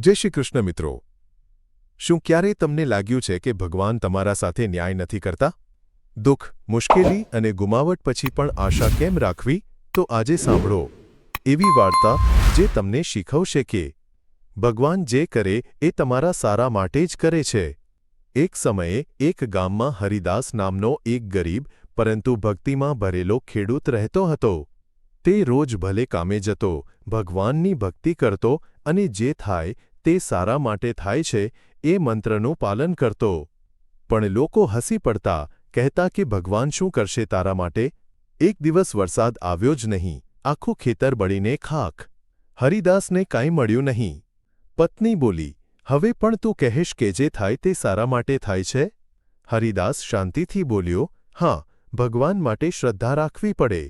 જય શ્રી કૃષ્ણ મિત્રો. શું ક્યારેય તમને લાગ્યું છે કે ભગવાન તમારા સાથે ન્યાય નથી કરતા? દુઃખ, મુશ્કેલી અને ગુમાવટ પછી પણ આશા કેમ રાખવી? તો આજે સાંભળો એવી વાર્તા જે તમને શીખવશે કે ભગવાન જે કરે એ તમારા સારા માટે જ કરે છે. એક સમયે એક ગામમાં હરિદાસ નામનો એક ગરીબ, પરંતુ ભક્તિમાં ભરેલો ખેડૂત રહેતો હતો. તે રોજ ભલે કામે જતો, ભગવાનની ભક્તિ કરતો અને જે થાય તે સારા માટે થાય છે, એ મંત્રનું પાલન કરતો. પણ લોકો હસી પડતા, કહેતા કે ભગવાન શું કરશે તારા માટે? એક દિવસ વરસાદ આવ્યો જ નહીં, આખું ખેતર બળીને ખાખ. હરિદાસને કાંઈ મળ્યું નહીં. પત્ની બોલી, હવે પણ તું કહેશ કે જે થાય તે સારા માટે થાય છે? હરિદાસ શાંતિથી બોલ્યો, હા, ભગવાન માટે શ્રદ્ધા રાખવી પડે.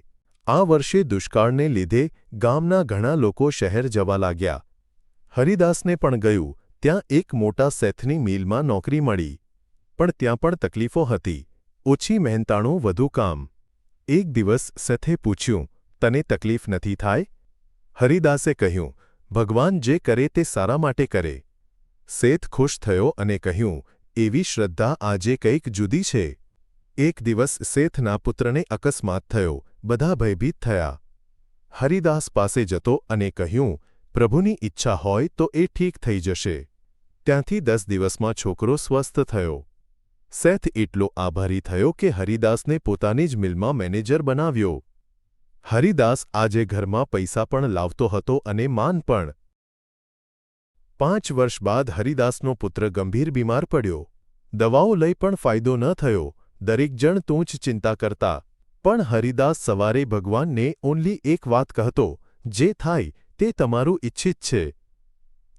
આ વર્ષે દુષ્કાળને લીધે ગામના ઘણા લોકો શહેર જવા લાગ્યા. હરિદાસને પણ ગયું, ત્યાં એક મોટા સેથની મિલમાં નોકરી મળી. પણ ત્યાં પણ તકલીફો હતી. ઓછી મહેનતાણું, વધુ કામ. એક દિવસ સેથે પૂછ્યું, તને તકલીફ નથી થાય? હરિદાસે કહ્યું, ભગવાન જે કરે તે સારા માટે કરે. સેથ ખુશ થયો અને કહ્યું, એવી શ્રદ્ધા આજે કંઈક જુદી છે. એક દિવસ સેથના પુત્રને અકસ્માત થયો, બધા ભયભીત થયા. હરિદાસ પાસે જતો અને કહ્યું પ્રભુની ઈચ્છા હોય તો એ ઠીક થઈ જશે. ત્યાંથી દસ દિવસમાં છોકરો સ્વસ્થ થયો. સેથ એટલો આભારી થયો કે હરિદાસને પોતાની જ મિલમાં મેનેજર બનાવ્યો. હરિદાસ આજે ઘરમાં પૈસા પણ લાવતો હતો અને માન પણ. પાંચ વર્ષ બાદ હરિદાસનો પુત્ર ગંભીર બીમાર પડ્યો. દવાઓ લઈ પણ ફાયદો ન થયો. દરેક જણ તું જ ચિંતા કરતા. પણ હરિદાસ સવારે ભગવાનને ઓનલી એક વાત કહેતો, જે થાય તે તમારું ઇચ્છિત છે.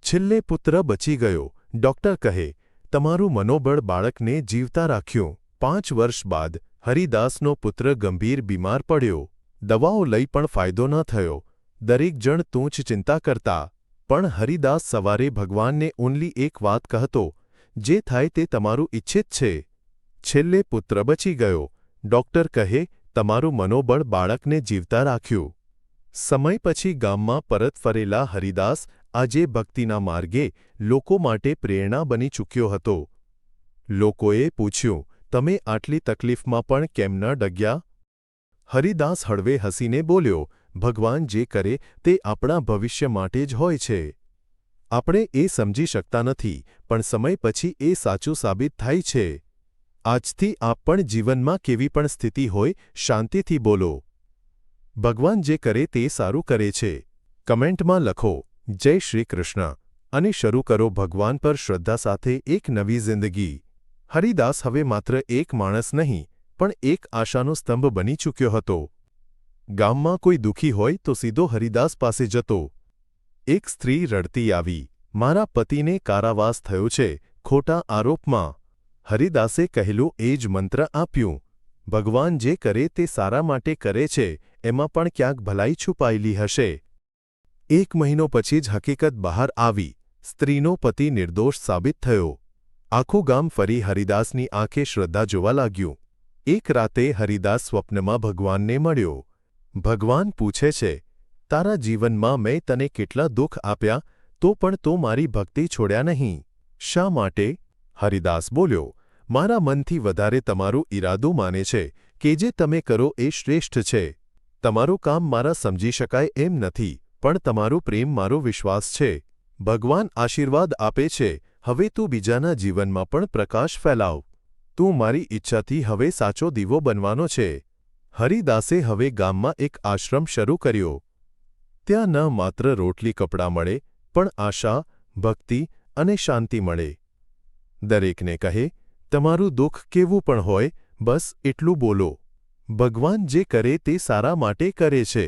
છેલ્લે પુત્ર બચી ગયો. ડોક્ટર કહે, તમારું મનોબળ બાળકને જીવતા રાખ્યું. પાંચ વર્ષ બાદ હરિદાસનો પુત્ર ગંભીર બીમાર પડ્યો. દવાઓ લઈ પણ ફાયદો ન થયો. દરેક જણ તૂંચ ચિંતા કરતા. પણ હરિદાસ સવારે ભગવાનને ઓનલી એક વાત કહેતો, જે થાય તે તમારું ઇચ્છિત છે. છેલ્લે પુત્ર બચી ગયો. ડોક્ટર કહે, તમારું મનોબળ બાળકને જીવતા રાખ્યું. સમય પછી ગામમાં પરત ફરેલા હરિદાસ આજે ભક્તિના માર્ગે લોકો માટે પ્રેરણા બની ચૂક્યો હતો. લોકોએ પૂછ્યું, તમે આટલી તકલીફમાં પણ કેમ ન ડગ્યા? હરિદાસ હળવે હસીને બોલ્યો, ભગવાન જે કરે તે આપણા ભવિષ્ય માટે જ હોય છે. આપણે એ સમજી શકતા નથી, પણ સમય પછી એ સાચું સાબિત થાય છે. આજથી આપ પણ જીવનમાં કેવી પણ સ્થિતિ હોય, શાંતિથી બોલો. ભગવાન જે કરે તે સારું કરે છે. કમેન્ટમાં લખો, જય શ્રી કૃષ્ણ. અને શરૂ કરો, ભગવાન પર શ્રદ્ધા સાથે એક નવી જિંદગી. હરિદાસ હવે માત્ર એક માણસ નહીં, પણ એક આશાનો સ્તંભ બની ચૂક્યો હતો. ગામમાં કોઈ દુઃખી હોય તો સીધો હરિદાસ પાસે જતો. એક સ્ત્રી રડતી આવી, મારા પતિને કારાવાસ થયો છે, ખોટા આરોપમાં. હરિદાસે કહેલું એ જ મંત્ર આપ્યું ભગવાન જે કરે તે સારા માટે કરે છે, એમાં પણ ક્યાંક ભલાઈ છુપાયેલી હશે. એક મહિનો પછી જ હકીકત બહાર આવી, સ્ત્રીનો પતિ નિર્દોષ સાબિત થયો. આખું ગામ ફરી હરિદાસની આંખે શ્રદ્ધા જોવા લાગ્યું. એક રાતે હરિદાસ સ્વપ્નમાં ભગવાનને મળ્યો. ભગવાન પૂછે છે, તારા જીવનમાં મેં તને કેટલા દુઃખ આપ્યા, તો પણ તો મારી ભક્તિ છોડ્યા નહીં. શા માટે? હરિદાસ બોલ્યો મારા મનથી વધારે તમારું ઈરાદું માને છે કે જે તમે કરો એ શ્રેષ્ઠ છે. તમારું કામ મારા સમજી શકાય એમ નથી, પણ તમારું પ્રેમ મારો વિશ્વાસ છે. ભગવાન આશીર્વાદ આપે છે, હવે તું બીજાના જીવનમાં પણ પ્રકાશ ફેલાવ. તું મારી ઈચ્છાથી હવે સાચો દીવો બનવાનો છે. હરિદાસે હવે ગામમાં એક આશ્રમ શરૂ કર્યો. ત્યાં ન માત્ર રોટલી કપડાં મળે, પણ આશા, ભક્તિ અને શાંતિ મળે. દરેકને કહે તમારું દુઃખ કેવું પણ હોય, બસ એટલું બોલો. ભગવાન જે કરે તે સારા માટે કરે છે.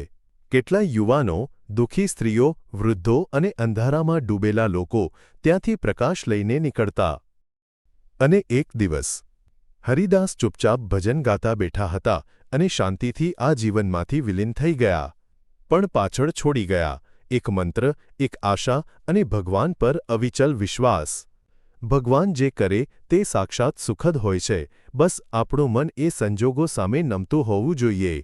કેટલાય યુવાનો, દુઃખી સ્ત્રીઓ, વૃદ્ધો અને અંધારામાં ડૂબેલા લોકો ત્યાંથી પ્રકાશ લઈને નીકળતા. અને એક દિવસ, હરિદાસ ચૂપચાપ ભજન ગાતા બેઠા હતા અને શાંતિથી આ જીવનમાંથી વિલીન થઈ ગયા. પણ પાછળ છોડી ગયા. એક મંત્ર, એક આશા અને ભગવાન પર અવિચલ વિશ્વાસ. ભગવાન જે કરે તે સાક્ષાત સુખદ હોય છે. બસ આપણું મન એ સંજોગો સામે નમતું હોવું જોઈએ.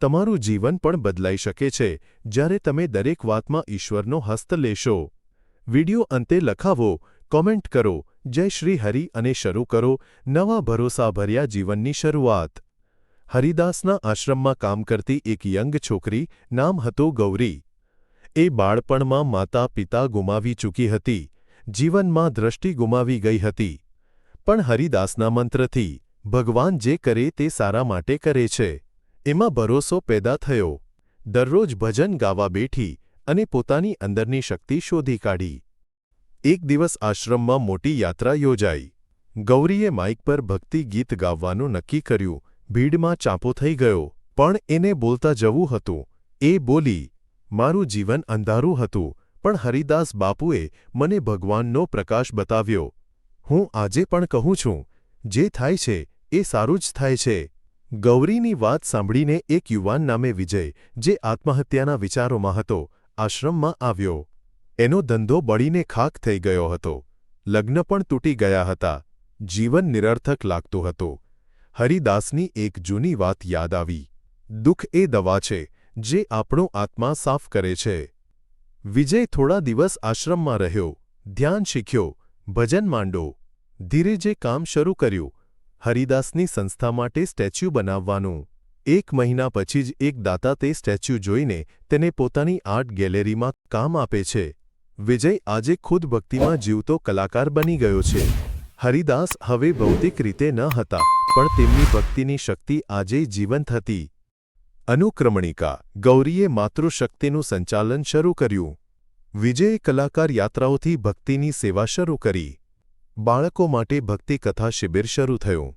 તમારું જીવન પણ બદલાઈ શકે છે. જ્યારે તમે દરેક વાતમાં ઈશ્વરનો હસ્ત લેશો. વિડિયો અંતે લખાવો, કોમેન્ટ કરો, જય શ્રી હરિ અને શરૂ કરો નવા ભરોસાભર્યા જીવનની શરૂઆત. હરિદાસના આશ્રમમાં કામ કરતી એક યંગ છોકરી નામ હતો ગૌરી. એ બાળપણમાં માતા પિતા ગુમાવી ચૂકી હતી. જીવનમાં દ્રષ્ટિ ગુમાવી ગઈ હતી. પણ હરિદાસના મંત્રથી, ભગવાન જે કરે તે સારા માટે કરે છે. એમાં ભરોસો પેદા થયો. દરરોજ ભજન ગાવા બેઠી અને પોતાની અંદરની શક્તિ શોધી કાઢી. એક દિવસ આશ્રમમાં મોટી યાત્રા યોજાઈ. ગૌરીએ માઇક પર ભક્તિ ગીત ગાવાનું નક્કી કર્યું. ભીડમાં ચાંપો થઈ ગયો. પણ એને બોલતા જવું હતું. એ બોલી, મારું જીવન અંધારું હતું. પણ હરિદાસ બાપુએ મને ભગવાનનો પ્રકાશ બતાવ્યો. હું આજે પણ કહું છું, જે થાય છે, એ સારું જ થાય છે. ગૌરીની વાત સાંભળીને એક યુવાન નામે વિજય, જે આત્મહત્યાના વિચારોમાં હતો, આશ્રમમાં આવ્યો. એનો ધંધો બળીને ખાખ થઈ ગયો હતો. લગ્ન પણ તૂટી ગયા હતા. જીવન નિરર્થક લાગતું હતું. હરિદાસની એક જૂની વાત યાદ આવી. દુઃખ એ દવા છે, જે આપણો આત્મા સાફ કરે છે. વિજય થોડા દિવસ આશ્રમમાં રહ્યો, ધ્યાન શીખ્યો, ભજન માંડો ધીરે જે કામ શરૂ કર્યું, હરિદાસની સંસ્થા માટે સ્ટેચ્યુ બનાવવાનું. એક મહિના પછી જ એક દાતા તે સ્ટેચ્યુ જોઈને તેને પોતાની આર્ટ ગેલેરીમાં કામ આપે છે. વિજય આજે ખુદ ભક્તિમાં જીવતો કલાકાર બની ગયો છે. હરિદાસ હવે ભૌતિક રીતે ન હતા, પણ તેમની ભક્તિની શક્તિ આજે જીવંત હતી. અનુક્રમણિકા, ગૌરીએ માતૃશક્તિનું સંચાલન શરૂ કર્યું. વિજયે કલાકાર યાત્રાઓથી ભક્તિની સેવા શરૂ કરી. બાળકો માટે ભક્તિ કથા શિબિર શરૂ થયું.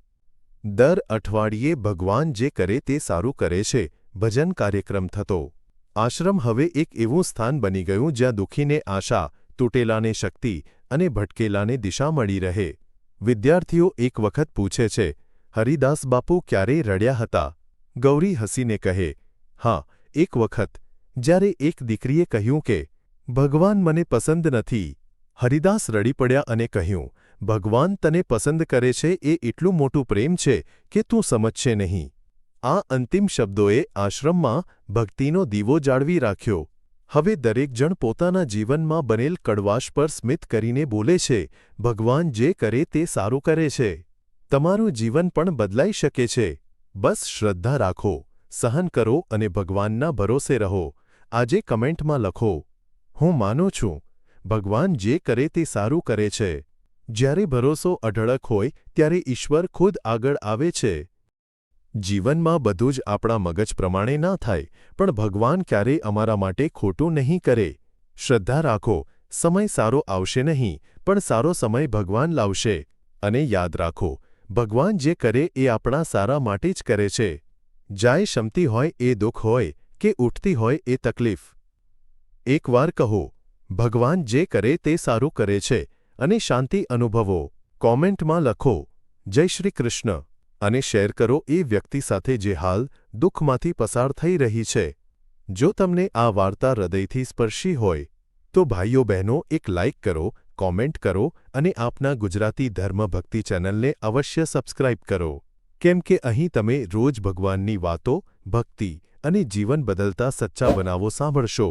દર અઠવાડિયે ભગવાન જે કરે તે સારું કરે છે, ભજન કાર્યક્રમ થતો. આશ્રમ હવે એક એવું સ્થાન બની ગયું જ્યાં દુઃખીને આશા, તૂટેલાને શક્તિ અને ભટકેલાને દિશા મળી રહે. વિદ્યાર્થીઓ એક વખત પૂછે છે, હરિદાસ બાપુ ક્યારેય રડ્યા હતા? ગૌરી હસીને કહે, હા, એક વખત, જ્યારે એક દીકરીએ કહ્યું કે, ભગવાન મને પસંદ નથી. હરિદાસ રડી પડ્યા અને કહ્યું, ભગવાન તને પસંદ કરે છે એ એટલું મોટું પ્રેમ છે કે તું સમજશે નહીં. આ અંતિમ શબ્દોએ આશ્રમમાં ભક્તિનો દીવો જાળવી રાખ્યો. હવે દરેક જણ પોતાના જીવનમાં બનેલ કડવાશ પર સ્મિત કરીને બોલે છે, ભગવાન જે કરે તે સારું કરે છે. તમારું જીવન પણ બદલાઈ શકે છે. બસ શ્રદ્ધા રાખો, સહન કરો અને ભગવાનના ભરોસે રહો. આજે કમેન્ટમાં લખો, હું માનું છું, ભગવાન જે કરે તે સારું કરે છે. જ્યારે ભરોસો અઢળક હોય, ત્યારે ઈશ્વર ખુદ આગળ આવે છે. જીવનમાં બધું જ આપણા મગજ પ્રમાણે ના થાય, પણ ભગવાન ક્યારેય અમારા માટે ખોટું નહીં કરે. શ્રદ્ધા રાખો, સમય સારો આવશે નહીં, પણ સારો સમય ભગવાન લાવશે. અને યાદ રાખો ભગવાન જે કરે એ આપણા સારા માટે જ કરે છે. જાય શમતી હોય એ દુઃખ હોય કે ઉઠતી હોય એ તકલીફ. એકવાર કહો, ભગવાન જે કરે તે સારું કરે છે અને શાંતિ અનુભવો. કોમેન્ટમાં લખો, જય શ્રી કૃષ્ણ. અને શેર કરો એ વ્યક્તિ સાથે જે હાલ દુઃખમાંથી પસાર થઈ રહી છે. જો તમને આ વાર્તા હૃદયથી સ્પર્શી હોય, તો ભાઈઓ બહેનો એક લાઇક કરો કોમેન્ટ કરો અને આપના ગુજરાતી ધર્મભક્તિ ચેનલને અવશ્ય સબસ્ક્રાઇબ કરો. કેમ કે અહીં તમે રોજ ભગવાનની વાતો, ભક્તિ અને જીવન બદલતા સચ્ચા બનાવો સાંભળશો.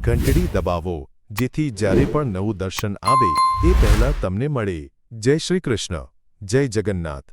ઘંટડી દબાવો, જેથી જ્યારે પણ નવું દર્શન આવે, એ પહેલાં તમને મળે. જય શ્રી કૃષ્ણ. જય જગન્નાથ.